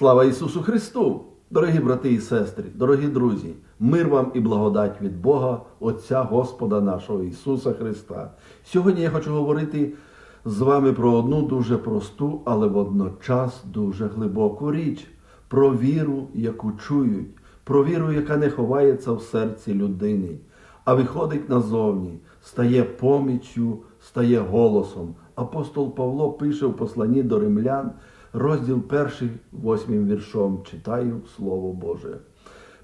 Слава Ісусу Христу! Дорогі брати і сестри, дорогі друзі, мир вам і благодать від Бога, Отця Господа нашого Ісуса Христа. Сьогодні я хочу говорити з вами про одну дуже просту, але водночас дуже глибоку річ про віру, яку чують, про віру, яка не ховається в серці людини, а виходить назовні, стає поміччю, стає голосом. Апостол Павло пише в посланні до римлян, розділ 1, 8 віршом, читаю Слово Боже.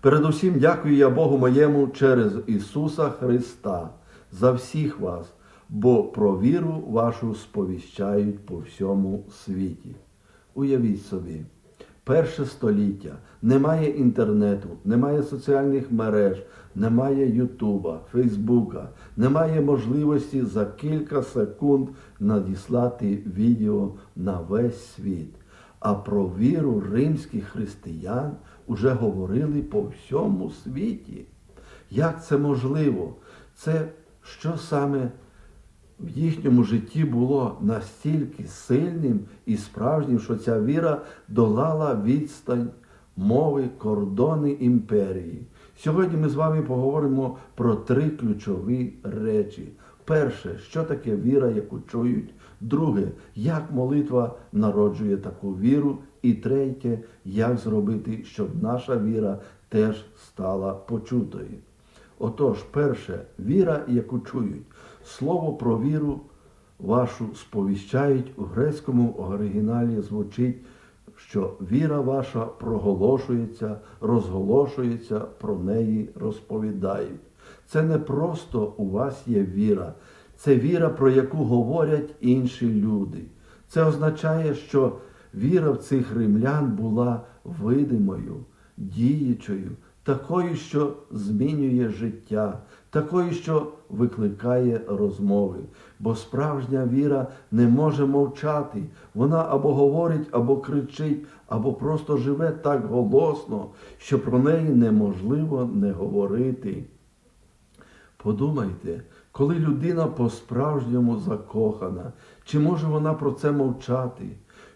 Передусім дякую я Богу моєму через Ісуса Христа за всіх вас, бо про віру вашу сповіщають по всьому світі. Уявіть собі, перше століття, немає інтернету, немає соціальних мереж, немає Ютуба, Фейсбука, немає можливості за кілька секунд надіслати відео на весь світ. А про віру римських християн уже говорили по всьому світі. Як це можливо? Це що саме в їхньому житті було настільки сильним і справжнім, що ця віра долала відстань мови, кордони імперії. Сьогодні ми з вами поговоримо про три ключові речі. Перше, що таке віра, яку чують. Друге, як молитва народжує таку віру. І третє, як зробити, щоб наша віра теж стала почутою. Отож, перше, віра, яку чують. Слово про віру вашу сповіщають у грецькому оригіналі звучить, що віра ваша проголошується, розголошується, про неї розповідають. Це не просто у вас є віра, це віра, про яку говорять інші люди. Це означає, що віра в цих римлян була видимою, діючою, такою, що змінює життя, такою, що викликає розмови. Бо справжня віра не може мовчати. Вона або говорить, або кричить, або просто живе так голосно, що про неї неможливо не говорити. Подумайте, коли людина по-справжньому закохана, чи може вона про це мовчати?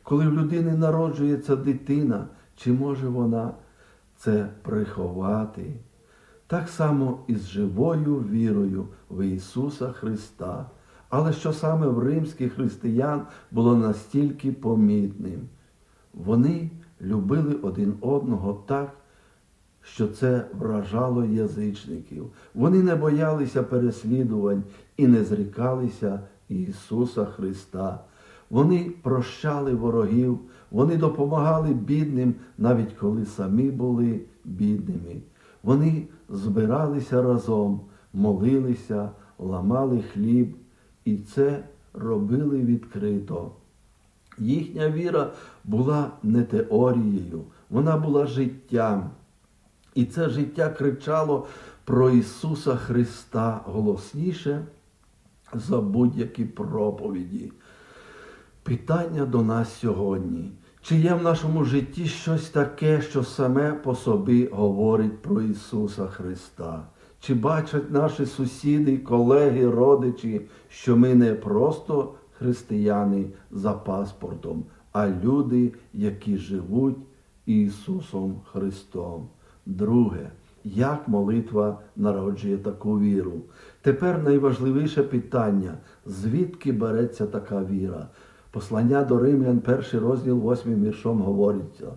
Коли в людини народжується дитина, чи може вона це приховати? Так само і з живою вірою в Ісуса Христа. Але що саме в римських християн було настільки помітним? Вони любили один одного так, що це вражало язичників. Вони не боялися переслідувань і не зрікалися Ісуса Христа. Вони прощали ворогів, вони допомагали бідним, навіть коли самі були бідними. Вони збиралися разом, молилися, ламали хліб, і це робили відкрито. Їхня віра була не теорією, вона була життям. І це життя кричало про Ісуса Христа голосніше за будь-які проповіді. Питання до нас сьогодні. Чи є в нашому житті щось таке, що саме по собі говорить про Ісуса Христа? Чи бачать наші сусіди, колеги, родичі, що ми не просто християни за паспортом, а люди, які живуть Ісусом Христом? Друге, як молитва народжує таку віру? Тепер найважливіше питання, звідки береться така віра? Послання до Римлян, перший розділ, восьмим віршом говориться.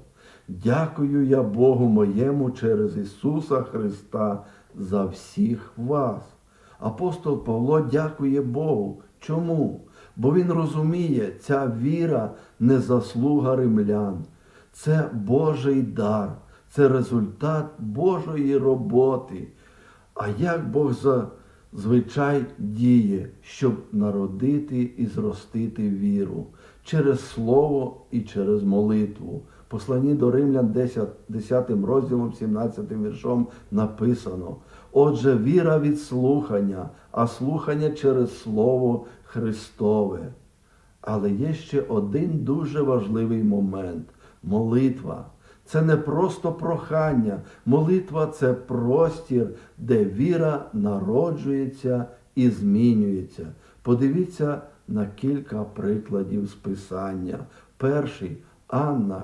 Дякую я Богу моєму через Ісуса Христа за всіх вас. Апостол Павло дякує Богу. Чому? Бо він розуміє, ця віра не заслуга римлян, це Божий дар, це результат Божої роботи. А як Бог зазвичай діє, щоб народити і зростити віру через Слово і через молитву. Посланні до Римлян 10, 10 розділом, 17 віршом написано. Отже, віра від слухання, а слухання через Слово Христове. Але є ще один дуже важливий момент молитва. Це не просто прохання. Молитва це простір, де віра народжується і змінюється. Подивіться на кілька прикладів з Писання. Перший Анна,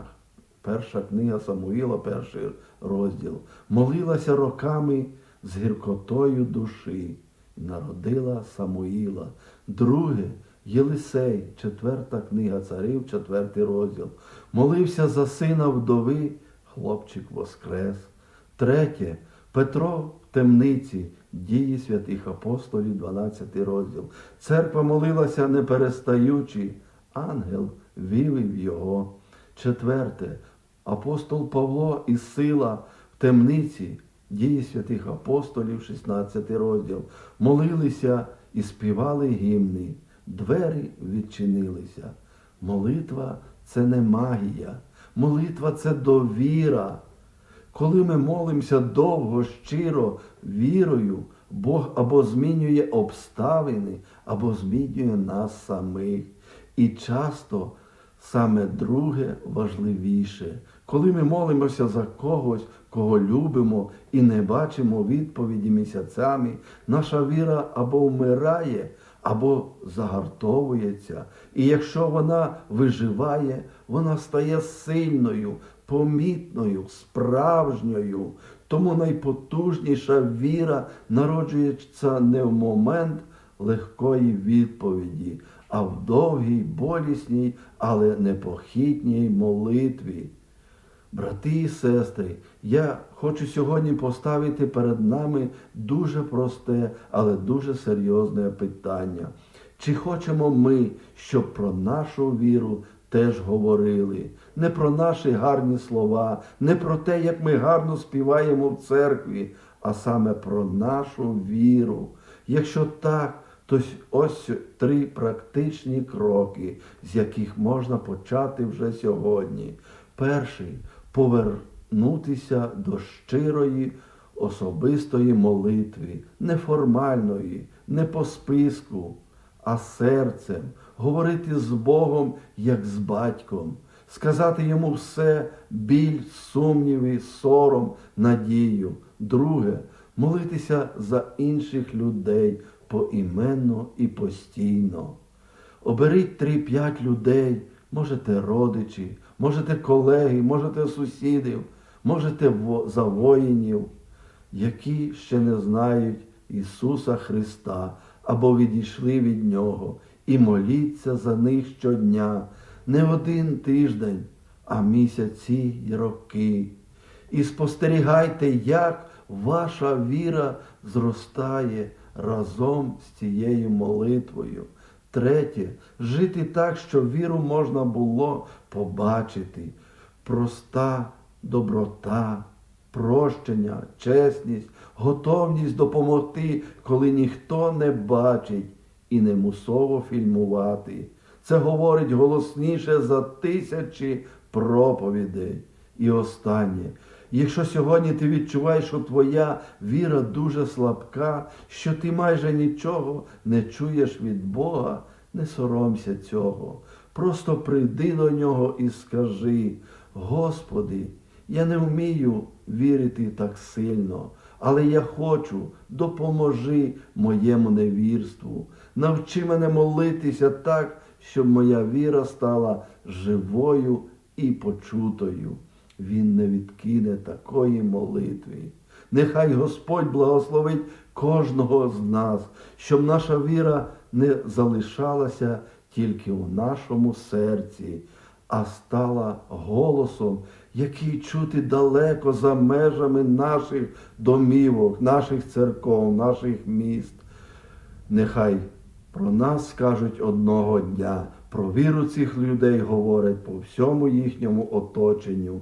перша книга Самуїла, перший розділ. Молилася роками з гіркотою душі народила Самуїла. Друге Єлисей, четверта книга царів, четвертий розділ. Молився за сина вдови, хлопчик воскрес. Третє Петро в темниці, дії святих апостолів, 12 розділ. Церква молилася не перестаючи, ангел вивів його. Четверте, апостол Павло і сила в темниці, дії святих апостолів, 16 розділ. Молилися і співали гімни. Двері відчинилися. Молитва це не магія. Молитва це довіра. Коли ми молимося довго, щиро, вірою, Бог або змінює обставини, або змінює нас самих. І часто саме друге важливіше. Коли ми молимося за когось, кого любимо і не бачимо відповіді місяцями, наша віра або вмирає, або загартовується. І якщо вона виживає, вона стає сильною, помітною, справжньою. Тому найпотужніша віра народжується не в момент легкої відповіді, а в довгій, болісній, але непохитній молитві. Брати і сестри, я хочу сьогодні поставити перед нами дуже просте, але дуже серйозне питання. Чи хочемо ми, щоб про нашу віру теж говорили? Не про наші гарні слова, не про те, як ми гарно співаємо в церкві, а саме про нашу віру. Якщо так, то ось три практичні кроки, з яких можна почати вже сьогодні. Перший повернутися до щирої особистої молитви, неформальної, не по списку, а серцем, говорити з Богом, як з батьком, сказати йому все, біль, сумніви, сором, надію. Друге, молитися за інших людей поіменно і постійно. Оберіть 3-5 людей, можете родичі, можете колеги, можете сусідів, можете за воїнів, які ще не знають Ісуса Христа або відійшли від Нього, і моліться за них щодня, не один тиждень, а місяці й роки. І спостерігайте, як ваша віра зростає разом з цією молитвою. Третє, жити так, щоб віру можна було побачити. Проста доброта, прощення, чесність, готовність допомогти, коли ніхто не бачить і не мусово фільмувати. Це говорить голосніше за тисячі проповідей. І останнє. Якщо сьогодні ти відчуваєш, що твоя віра дуже слабка, що ти майже нічого не чуєш від Бога, не соромся цього. Просто прийди до нього і скажи: Господи, я не вмію вірити так сильно, але я хочу, допоможи моєму невірству. Навчи мене молитися так, щоб моя віра стала живою і почутою. Він не відкине такої молитви. Нехай Господь благословить кожного з нас, щоб наша віра не залишалася тільки у нашому серці, а стала голосом, який чути далеко за межами наших домівок, наших церков, наших міст. Нехай про нас скажуть одного дня, про віру цих людей говорять по всьому їхньому оточенню.